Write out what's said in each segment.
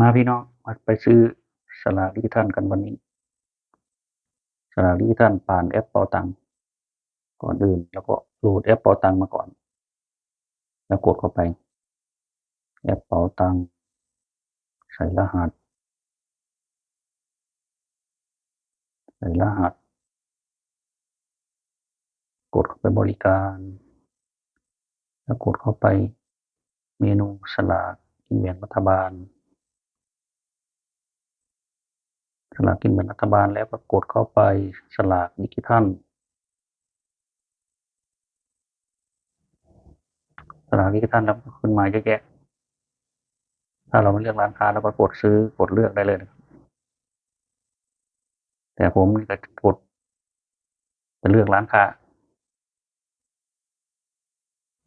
มาพี่น้องมาไปซื้อสลากดิจิทัลกันวันนี้ สลากดิจิทัลผ่านแอปเป๋าตังก่อนอื่น แล้วก็โหลดแอปเป๋าตังมาก่อน แล้วกดเข้าไป แอปเป๋าตังใส่รหัส ใส่รหัส กดเข้าไปบริการ แล้วกดเข้าไปเมนูสลากกินแบ่งรัฐบาล สลากกินแบ่งรัฐบาลแล้วก็กดเข้าไปสลากดิจิทัลสลากดิจิทัลแล้วก็ขึ้นมาเยอะแยะถ้าเราไม่เลือกร้านค้าเราก็กดซื้อกดเลือกได้เลยนะครับ แต่ผมนี่ก็กดจะเลือกร้านค้า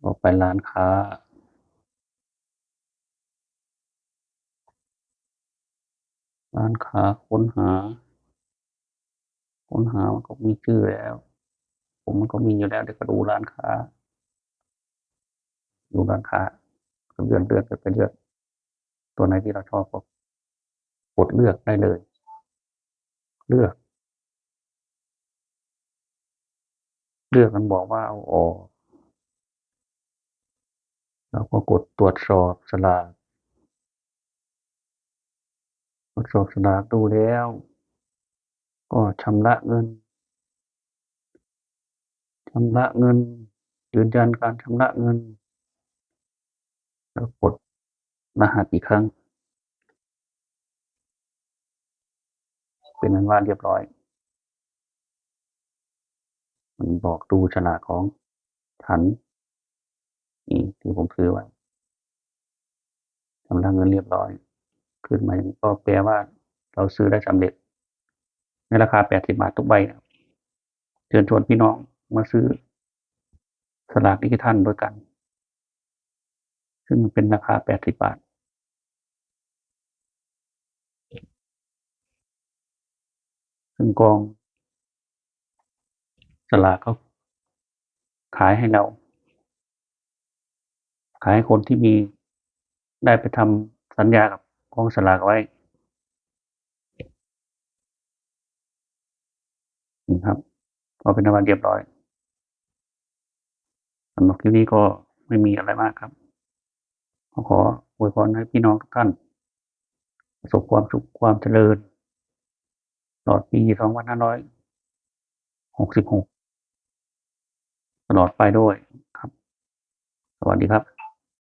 ออกไปร้านค้า ร้านค้าค้นหา ค้นหามันก็มีชื่อแล้ว ผมมันก็มีอยู่แล้วเดี๋ยวก็ดูร้านค้าดูร้านค้าก็เลือนเลือนไปเลือก ตัวไหนที่เราชอบก็กดเลือกได้เลย เลือก เลือกมันบอกว่าเอาออกเราก็กดตรวจสอบสลาก ตรวจสอบสลากดูแล้ว ก็ชำระเงินชำระเงิน ยืนยันการชำระเงิน แล้วกดรหัสอีกครั้ง เป็นอันว่าเรียบร้อย มันบอกดูฉลากของฉันนี่ที่ผมซื้อไว้ชำระเงินเรียบร้อย ขึ้นมาอย่างนี้ก็แปลว่าเราซื้อได้สำเร็จ ในราคา80บาททุกใบนะเชิญชวนพี่น้องมาซื้อสลากดิจิทัลด้วยกัน ซึ่งเป็นราคา80บาทซึ่งกองสลากเขาขายให้เรา ขายให้คนที่มีได้ไปทำสัญญากับ กองสลากไว้นี่ครับก็เป็นวันเรียบร้อยสำหรับคลิปนี้ก็ไม่มีอะไรมากครับขอขออวยพรให้พี่น้องทุกท่าน ประสบความสุขความเจริญตลอดปี 2566 ตลอดไปด้วยครับ สวัสดีครับ